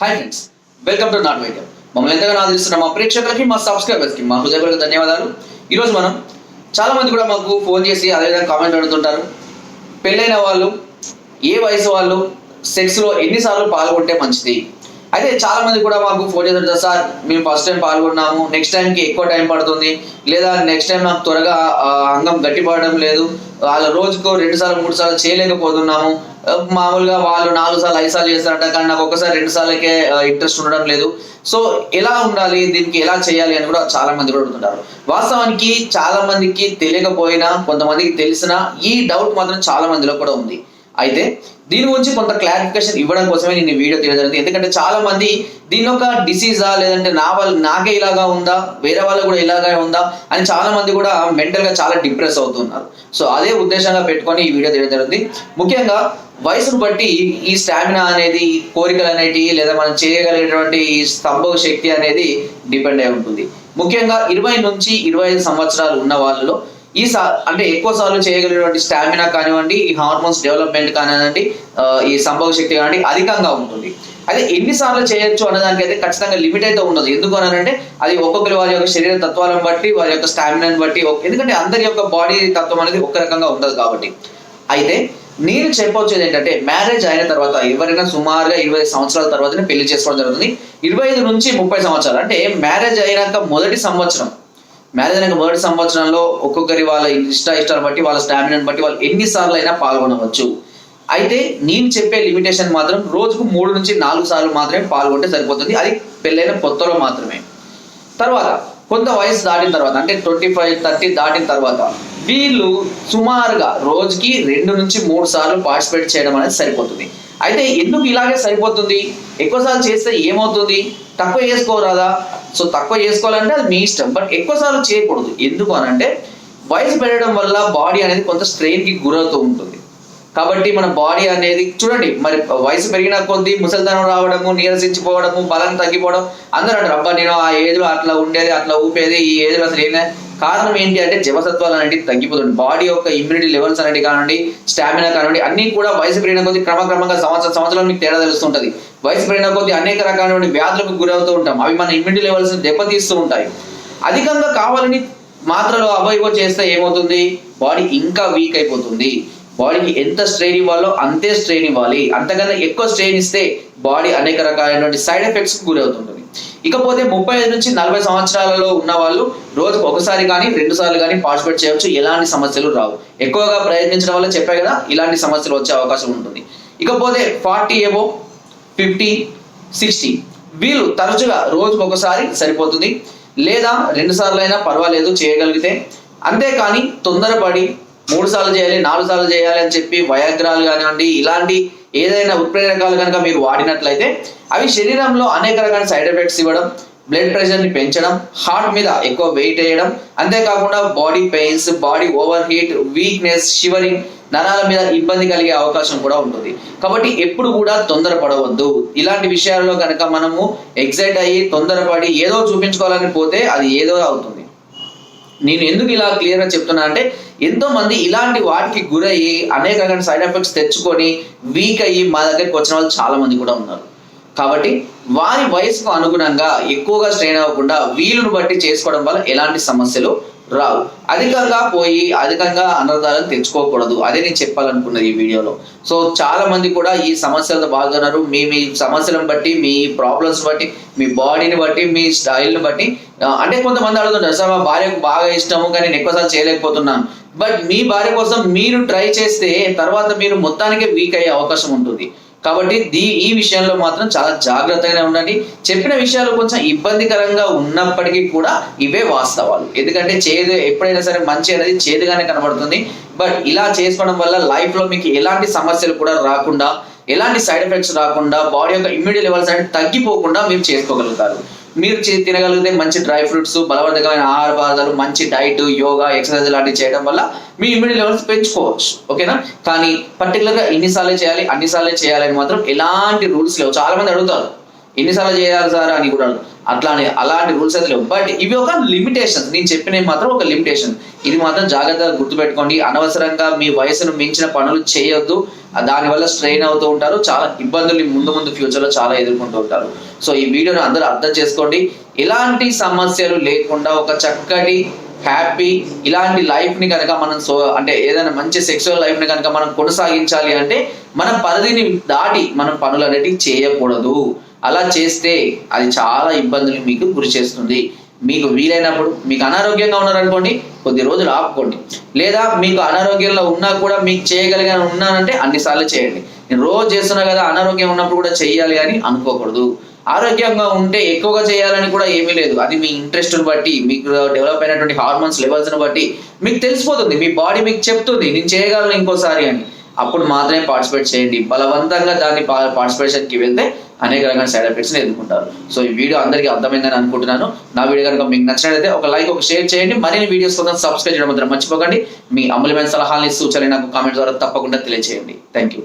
Hi friends welcome to not media మమ్మల్ని ఎంతగానో ఆదరిస్తున్న మా ప్రేక్షకులకి మా సబ్స్క్రైబర్స్కి మా హృదయపూర్వక ధన్యవాదాలు. ఈరోజు మనం చాలా మంది కూడా మాకు ఫోన్ చేసి అదేవిధంగా కామెంట్ అడుగుతుంటారు. పెళ్ళైన వాళ్ళు ఏ వయసు వాళ్ళు సెక్స్లో ఎన్నిసార్లు పాల్గొంటే మంచిది? అయితే చాలా మంది కూడా మాకు ఫోన్ కదా సార్ మేము ఫస్ట్ టైం పాల్గొన్నాము. నెక్స్ట్ టైంకి ఎక్కువ టైం పడుతుంది. లేదా నెక్స్ట్ టైం నాకు త్వరగా అంగం గట్టిపడడం లేదు. వాళ్ళ రోజుకు రెండు సార్లు మూడు సార్లు చేయలేకపోతున్నాము. మామూలుగా వాళ్ళు నాలుగు సార్లు ఐదు సార్లు చేస్తారంట కానీ నాకు ఒకసారి రెండు సార్లకే ఇంట్రెస్ట్ ఉండడం లేదు. సో ఎలా ఉండాలి? దీనికి ఎలా చేయాలి? అని కూడా చాలా మంది కూడా ఉంటారు వాస్తవానికి చాలా మందికి తెలియకపోయినా కొంతమందికి తెలిసినా ఈ డౌట్ మాత్రం చాలా మందిలో కూడా ఉంది. అయితే దీని గురించి కొంత క్లారిఫికేషన్ ఇవ్వడం కోసమే నేను వీడియో తీయడం జరిగింది. ఎందుకంటే చాలా మంది దీని ఒక డిసీజా లేదంటే నా వాళ్ళ నాకే ఇలాగా ఉందా? వేరే వాళ్ళకు కూడా ఇలాగే ఉందా? అని చాలా మంది కూడా మెంటల్గా చాలా డిప్రెస్ అవుతున్నారు. సో అదే ఉద్దేశంగా పెట్టుకొని ఈ వీడియో తీయడం జరిగింది. ముఖ్యంగా వయసును బట్టి ఈ స్టామినా అనేది కోరికలు అనేటివి లేదా మనం చేయగలిగేటువంటి ఈ స్తంభ శక్తి అనేది డిపెండ్ అయి ఉంటుంది. ముఖ్యంగా ఇరవై నుంచి ఇరవై ఐదు సంవత్సరాలు ఉన్న వాళ్ళలో ఈ సా అంటే ఎక్కువ సార్లు చేయగలిగినటువంటి స్టామినా కానివ్వండి ఈ హార్మోన్స్ డెవలప్మెంట్ కానివ్వండి ఈ సంభవ శక్తి కానివ్వండి అధికంగా ఉంటుంది. అయితే ఎన్నిసార్లు చేయొచ్చు అన్నదానికి అయితే ఖచ్చితంగా లిమిట్ అయితే ఉండదు. ఎందుకు అనంటే అది ఒక్కొక్కరి వారి యొక్క శరీర తత్వాలను బట్టి వారి యొక్క స్టామినాని బట్టి ఎందుకంటే అందరి యొక్క బాడీ తత్వం అనేది ఒక రకంగా ఉండదు కాబట్టి. అయితే నేను చెప్పొచ్చేది ఏంటంటే మ్యారేజ్ అయిన తర్వాత ఎవరైనా సుమారుగా ఇరవై సంవత్సరాల తర్వాతనే పెళ్ళి చేసుకోవడం జరుగుతుంది. ఇరవై ఐదు నుంచి ముప్పై సంవత్సరాలు అంటే మ్యారేజ్ అయినాక మొదటి సంవత్సరం. మ్యారేజ్ అయినాక మొదటి సంవత్సరంలో ఒక్కొక్కరి వాళ్ళ ఇష్ట ఇష్టాలు బట్టి వాళ్ళ స్టామినాని బట్టి వాళ్ళు ఎన్నిసార్లు అయినా పాల్గొనవచ్చు. అయితే నేను చెప్పే లిమిటేషన్ మాత్రం రోజుకు మూడు నుంచి నాలుగు సార్లు మాత్రమే పాల్గొంటే సరిపోతుంది. అది పెళ్ళైన కొత్తలో మాత్రమే. తర్వాత కొంత వయసు దాటిన తర్వాత అంటే ట్వంటీ ఫైవ్ థర్టీ దాటిన తర్వాత వీళ్ళు సుమారుగా రోజుకి రెండు నుంచి మూడు సార్లు పార్టిసిపేట్ చేయడం అనేది సరిపోతుంది. అయితే ఎందుకు ఇలాగే సరిపోతుంది? ఎక్కువసార్లు చేస్తే ఏమవుతుంది? తక్కువ చేసుకోరాదా? సో తక్కువ చేసుకోవాలంటే అది మీ ఇష్టం. బట్ ఎక్కువ సార్లు చేయకూడదు. ఎందుకు అని అంటే వయసు పెరగడం వల్ల బాడీ అనేది కొంత స్ట్రెయిన్కి గురవుతూ ఉంటుంది. కాబట్టి మన బాడీ అనేది చూడండి మరి వయసు పెరిగిన కొద్దీ ముసలితనం రావడము నీరసించిపోవడము బలం తగ్గిపోవడం అందరూ అంటారు అబ్బా నేను ఆ ఏజ్లో అట్లా ఉండేది అట్లా ఊపేది ఈ ఏజ్లో అసలు ఏమైనా కారణం ఏంటి అంటే జీవసత్వాలు అనేవి తగ్గిపోతుంది బాడీ యొక్క ఇమ్యూనిటీ లెవెల్స్ అనేవి కానివ్వండి స్టామినా కానివ్వండి అన్ని కూడా వయసు పెరిగిన కొద్ది క్రమక్రమంగా సంవత్సరం సంవత్సరం మీకు తేడా తెలుస్తుంటది. వయసు పెరిగిన కొద్ది అనేక రకాలైన వ్యాధులకు గురవుతూ ఉంటాం. అవి మన ఇమ్యూనిటీ లెవెల్స్ దెబ్బతీస్తూ ఉంటాయి. అధికంగా కావాలని మాత్రలు అవయవ చేస్తే ఏమవుతుంది? బాడీ ఇంకా వీక్ అయిపోతుంది. బాడీకి ఎంత స్ట్రెయిన్ ఇవ్వాలో అంతే స్ట్రెయిన్ ఇవ్వాలి. అంతకన్నా ఎక్కువ స్ట్రెయిన్ ఇస్తే బాడీ అనేక రకాలైనటువంటి సైడ్ ఎఫెక్ట్స్ గురవుతుంది ఇకపోతే ముప్పై ఐదు నుంచి నలభై సంవత్సరాలలో ఉన్న వాళ్ళు రోజుకు ఒకసారి కానీ రెండు సార్లు కానీ పార్టిసిపేట్ చేయవచ్చు ఎలాంటి సమస్యలు రావు. ఎక్కువగా ప్రయత్నించడం వల్ల చెప్పే కదా ఇలాంటి సమస్యలు వచ్చే అవకాశం ఉంటుంది. ఇకపోతే ఫార్టీ ఏబో ఫిఫ్టీ సిక్స్టీ. వీళ్ళు తరచుగా రోజుకు ఒకసారి సరిపోతుంది. లేదా రెండు సార్లు అయినా పర్వాలేదు చేయగలిగితే. అంతేకాని తొందరపడి మూడు సార్లు చేయాలి నాలుగు సార్లు చేయాలి అని చెప్పి వయాగ్రాలు కానివ్వండి ఇలాంటి ఏదైనా ఉత్ప్రేరకాలు కనుక మీరు వాడినట్లయితే అవి శరీరంలో అనేక రకాల సైడ్ ఎఫెక్ట్స్ ఇవ్వడం బ్లడ్ ప్రెషర్ని పెంచడం హార్ట్ మీద ఎక్కువ వెయిట్ వేయడం అంతేకాకుండా body pains body over heat weakness shivering నరాల మీద ఇబ్బంది కలిగే అవకాశం కూడా ఉంటుంది. కాబట్టి ఎప్పుడు కూడా తొందరపడవద్దు. ఇలాంటి విషయాల్లో కనుక మనము ఎగ్జైట్ అయ్యి తొందరపడి ఏదో చూపించుకోవాలని పోతే అది ఏదో అవుతుంది. నేను ఎందుకు ఇలా క్లియర్గా చెప్తున్నా అంటే ఎంతో మంది ఇలాంటి వాటికి గురయ్యి అనేక రకాల సైడ్ ఎఫెక్ట్స్ తెచ్చుకొని వీక్ అయ్యి మా దగ్గరికి వచ్చిన వాళ్ళు చాలా మంది కూడా ఉన్నారు. కాబట్టి వారి వయసుకు అనుగుణంగా ఎక్కువగా స్ట్రెయిన్ అవ్వకుండా వీలును బట్టి చేసుకోవడం వల్ల ఎలాంటి సమస్యలు రావు. అధికంగా పోయి అధికంగా అనర్థాలను తెచ్చుకోకూడదు. అదే నేను చెప్పాలనుకున్నది ఈ వీడియోలో. సో చాలా మంది కూడా ఈ సమస్యలతో బాగున్నారు మీ మీ సమస్యలను బట్టి మీ ప్రాబ్లమ్స్ బట్టి మీ బాడీని బట్టి మీ స్టైల్ని బట్టి అంటే కొంతమంది అడుగుతుంటారు సార్ మా భార్యకు బాగా ఇష్టము కానీ నేను ఎక్కువసార్లు చేయలేకపోతున్నాను. బట్ మీ భార్య కోసం మీరు ట్రై చేస్తే తర్వాత మీరు మొత్తానికే వీక్ అయ్యే అవకాశం ఉంటుంది. కాబట్టి దీ ఈ విషయంలో మాత్రం చాలా జాగ్రత్తగానే ఉండండి. చెప్పిన విషయాలు కొంచెం ఇబ్బందికరంగా ఉన్నప్పటికీ కూడా ఇవే వాస్తవాలు. ఎందుకంటే చేదు ఎప్పుడైనా సరే మంచి అనేది చేదుగానే కనబడుతుంది. బట్ ఇలా చేసుకోవడం వల్ల లైఫ్లో మీకు ఎలాంటి సమస్యలు కూడా రాకుండా ఎలాంటి సైడ్ ఎఫెక్ట్స్ రాకుండా బాడీ యొక్క ఇమ్యూనిటీ లెవెల్స్ అనేది తగ్గిపోకుండా మీరు చేసుకోగలుగుతారు. మీరు తినగలిగితే మంచి డ్రై ఫ్రూట్స్ బలవర్ధకమైన ఆహార పదార్థాలు మంచి డైట్ యోగా ఎక్సర్సైజ్ లాంటివి చేయడం వల్ల మీ ఇమ్యూనిటీ లెవెల్స్ పెంచుకోవచ్చు. ఓకేనా? కానీ పర్టికులర్గా ఇన్నిసార్లే చేయాలి అన్నిసార్లే చేయాలని మాత్రం ఎలాంటి రూల్స్ లేవు. చాలా మంది అడుగుతారు. ఎన్నిసార్లు చేయాలి సార్ అని కూడా అట్లానే అలాంటి రూల్స్ అయితే లేవు. బట్ ఇవి ఒక లిమిటేషన్ నేను చెప్పినవి మాత్రం ఒక లిమిటేషన్ ఇది మాత్రం జాగ్రత్తగా గుర్తుపెట్టుకోండి. అనవసరంగా మీ వయసును మించిన పనులు చేయొద్దు. దానివల్ల స్ట్రెయిన్ అవుతూ ఉంటారు. చాలా ఇబ్బందులు ముందు ముందు ఫ్యూచర్లో చాలా ఎదుర్కొంటూ ఉంటారు. సో ఈ వీడియోని అందరూ అర్థం చేసుకోండి. ఎలాంటి సమస్యలు లేకుండా ఒక చక్కటి హ్యాపీ ఇలాంటి లైఫ్ని కనుక మనం సో అంటే ఏదైనా మంచి సెక్సువల్ లైఫ్ని కనుక మనం కొనసాగించాలి అంటే మన పరిధిని దాటి మనం పనులు అనేటివి చేయకూడదు. అలా చేస్తే అది చాలా ఇబ్బందులు మీకు గురి చేస్తుంది. మీకు వీలైనప్పుడు మీకు అనారోగ్యంగా ఉన్నారనుకోండి కొద్ది రోజులు ఆపుకోండి. లేదా మీకు అనారోగ్యంలో ఉన్నా కూడా మీకు చేయగలిగిన ఉన్నానంటే అన్నిసార్లు చేయండి. నేను రోజు చేస్తున్నా కదా అనారోగ్యం ఉన్నప్పుడు కూడా చేయాలి అని అనుకోకూడదు. ఆరోగ్యంగా ఉంటే ఎక్కువగా చేయాలని కూడా ఏమీ లేదు. అది మీ ఇంట్రెస్ట్ని బట్టి మీకు డెవలప్ అయినటువంటి హార్మోన్స్ లెవెల్స్ని బట్టి మీకు తెలిసిపోతుంది. మీ బాడీ మీకు చెప్తుంది నేను చేయగలను ఇంకోసారి అని. అప్పుడు మాత్రమే పార్టిసిపేట్ చేయండి. బలవంతంగా దాన్ని పార్టిసిపేషన్కి వెళ్తే అనేక రకాల సైడ్ ఎఫెక్ట్స్ని ఎదుర్కొంటారు. సో ఈ వీడియో అందరికీ అర్థమైందని అనుకుంటున్నాను. నా వీడియో కనుక మీకు నచ్చినట్లయితే ఒక లైక్ ఒక షేర్ చేయండి. మరిన్ని వీడియోస్ కోసం సబ్స్క్రైబ్ చేయడం మాత్రం మర్చిపోకండి. మీ అమూల్యమైన సలహాలని సూచనలు నాకు కామెంట్ ద్వారా తప్పకుండా తెలియజేయండి థ్యాంక్ యూ